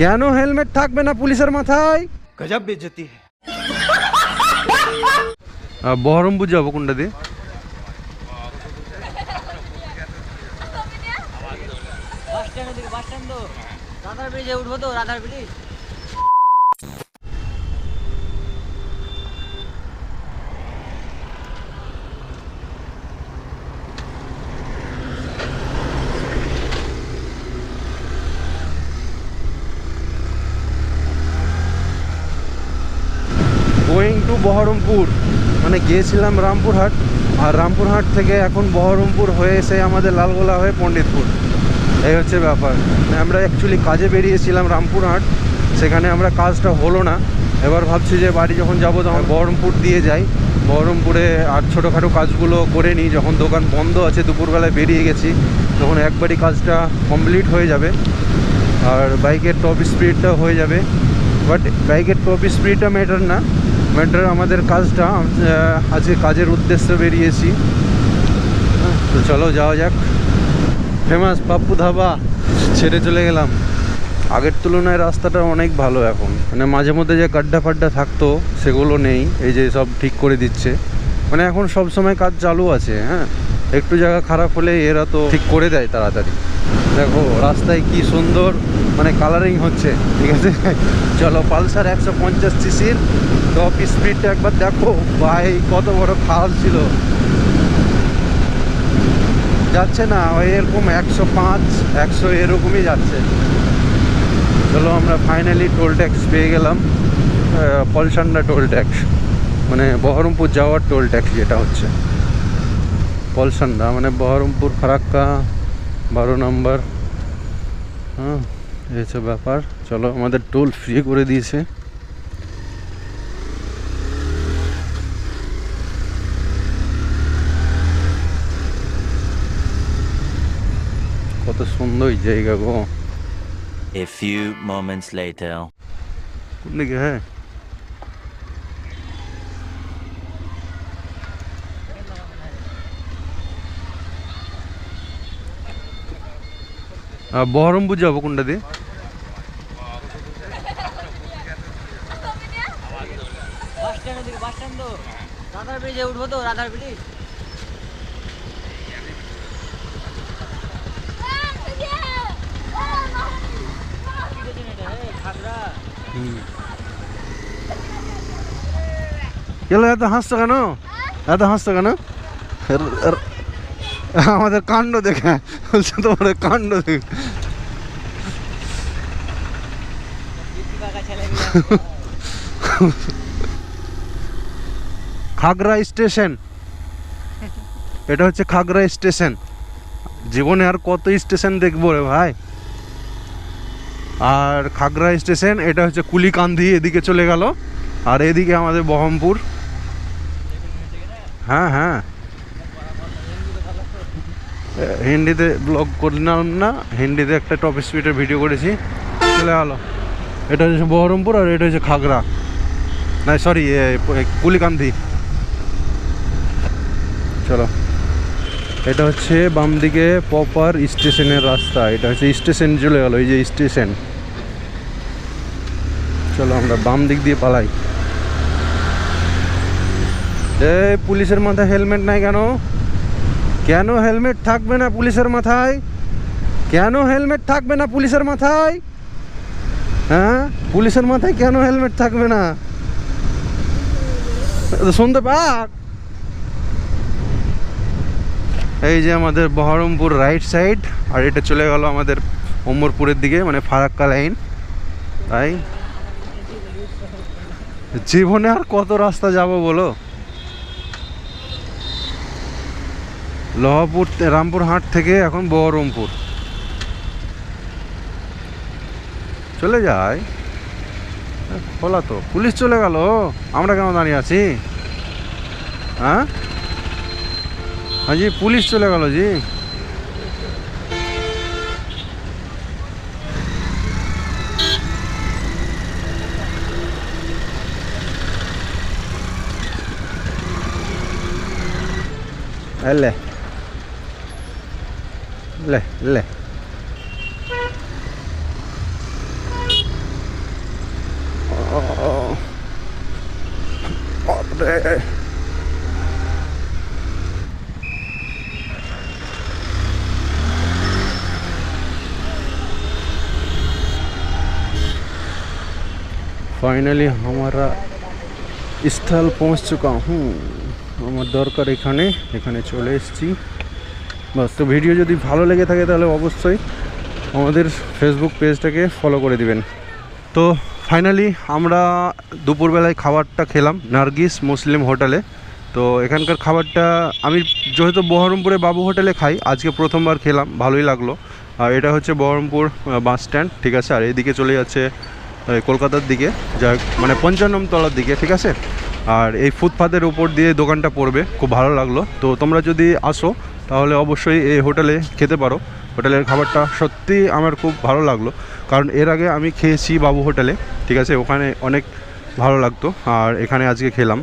কেন হেলমেট থাকবে না পুলিশের মাথায়? গজব বেজতি বহরমপুর যাব কোনটা দিয়ে? রাধার ব্রিজে উঠবো তো রাধার ব্রিজ। গোয়িং টু বহরমপুর মানে গিয়েছিলাম রামপুরহাট, আর রামপুরহাট থেকে এখন বহরমপুর হয়ে এসে আমাদের লালগোলা হয়ে পণ্ডিতপুর। এই হচ্ছে ব্যাপার। আমরা অ্যাকচুয়ালি কাজে বেরিয়েছিলাম রামপুরহাট, সেখানে আমরা কাজটা হলো না। এবার ভাবছি যে বাড়ি যখন যাব, তখন বহরমপুর দিয়ে যাই। বহরমপুরে আর ছোটোখাটো কাজগুলো করে নিই। যখন দোকান বন্ধ আছে, দুপুরবেলায় বেরিয়ে গেছি, তখন একবারই কাজটা কমপ্লিট হয়ে যাবে। আর বাইকের টপ স্পিডটা হয়ে যাবে। বাট বাইকের টপ স্পিডটা ম্যাটার না। ম্যাটার আমাদের কাজটা আজকে কাজের উদ্দেশ্যে বেরিয়েছি। হ্যাঁ, তো চলো যাওয়া যাক। ফেমাস পাপ্পু ধাবা ছেড়ে চলে গেলাম। আগের তুলনায় রাস্তাটা অনেক ভালো এখন। মানে মাঝে মধ্যে যে গাড্ডা ফাড্ডা থাকতো সেগুলো নেই। এই যে সব ঠিক করে দিচ্ছে। মানে এখন সব সময় কাজ চালু আছে হ্যাঁ। একটু জায়গা খারাপ হলে এরা তো ঠিক করে দেয় তাড়াতাড়ি। দেখো, রাস্তায় কি সুন্দর মানে কালারিং হচ্ছে, ঠিক আছে? চলো, পালসার একশো পঞ্চাশ সিসির টপ স্পিডটা একবার দেখো, ভাই, কত বড় খাল ছিল। যাচ্ছে না, ওই এরকম একশো পাঁচ, একশো এরকমই যাচ্ছে। চলো, আমরা ফাইনালি টোল ট্যাক্স পেয়ে গেলাম পলসান্ডা টোল ট্যাক্স মানে বহরমপুর যাওয়ার টোল ট্যাক্স যেটা হচ্ছে। পলসান্ডা মানে বহরমপুর ফারাক্কা বারো নম্বর। হ্যাঁ এই হচ্ছে ব্যাপার। চলো আমাদের টোল ফ্রি করে দিয়েছে। কত সুন্দর জায়গা গো। A few moments later. কোন দিকে হ্যাঁ? বহরমপুর যাব কোনটা দিয়ে? রাধার ব্রিজে উঠবো তো রাধার ব্রিজ এত হাসছো কেন? এত হাসছো কেন? আমাদের কাণ্ড দেখে, বলছে তোমার কাণ্ড দেখে। খাগড়া স্টেশন। এটা হচ্ছে খাগড়া স্টেশন। জীবনে আর কত স্টেশন দেখব রে ভাই? আর খাগড়া স্টেশন, এটা হচ্ছে কুলিকান্দি, এদিকে চলে গেল। আর এদিকে আমাদের বহমপুর। হ্যাঁ হ্যাঁ। হিন্দিতে ব্লগ করলাম না, হিন্দিতে একটা টপ স্পিডের ভিডিও করেছি। চলে গেলো এটা হচ্ছে বহরমপুর আর এটা হচ্ছে খাগড়া। না সরি কুলিকান্দি। চলো। এটা হচ্ছে বাম দিকে প্রপার স্টেশনের রাস্তা। এটা হচ্ছে স্টেশন চলে গেল, এই যে স্টেশন চলো, আমরা বাম দিক দিয়ে পালাই। এ, পুলিশের মাথায় হেলমেট নাই কেন? কেন হেলমেট থাকবে না পুলিশের মাথায়? কেন হেলমেট থাকবে না পুলিশের মাথায়? হ্যাঁ? পুলিশের মাথায় কেন হেলমেট থাকবে না? শুনতে পাক? এই যে আমাদের বহরমপুর রাইট সাইড আর এটা চলে গেল আমাদের ওমরপুরের দিকে মানে ফারাক্কা লাইন তাই? জীবনে আর কত রাস্তা যাব বলো? লহপুর রামপুরহাট থেকে এখন বহরমপুর। চলে যায়? খোলা তো। পুলিশ চলে গেল? আমরা কেন দাঁড়িয়ে আছি? হ্যাঁ? হ্যাঁ জি, পুলিশ চলে গেল জি। হ্যাঁ ले ले। फाइनली हमारा स्थल पहुँच चुका हूँ। আমার দরকার এখানে এখানে চলে বাস, তো ভিডিও যদি ভালো লেগে থাকে তাহলে অবশ্যই আমাদের ফেসবুক পেজটাকে ফলো করে দিবেন। তো ফাইনালি আমরা দুপুরবেলায় খাবারটা খেলাম নার্গিস মুসলিম হোটেলে। তো এখানকার খাবারটা আমি যেহেতু বহরমপুরে বাবু হোটেলে খাই, আজকে প্রথমবার খেলাম, ভালোই লাগল। আর এটা হচ্ছে বহরমপুর বাস স্ট্যান্ড, ঠিক আছে? আর এদিকে চলে যাচ্ছে কলকাতার দিকে যা মানে পঞ্চান্নম তলার দিকে, ঠিক আছে? আর এই ফুটপাথের উপর দিয়ে দোকানটা পড়বে, খুব ভালো লাগল। তো তোমরা যদি আসো তাহলে অবশ্যই এই হোটেলে খেতে পারো। হোটেলের খাবারটা সত্যি আমার খুব ভালো লাগল। কারণ এর আগে আমি খেয়েছি বাবু হোটেলে, ঠিক আছে? ওখানে অনেক ভালো লাগতো। আর এখানে আজকে খেলাম।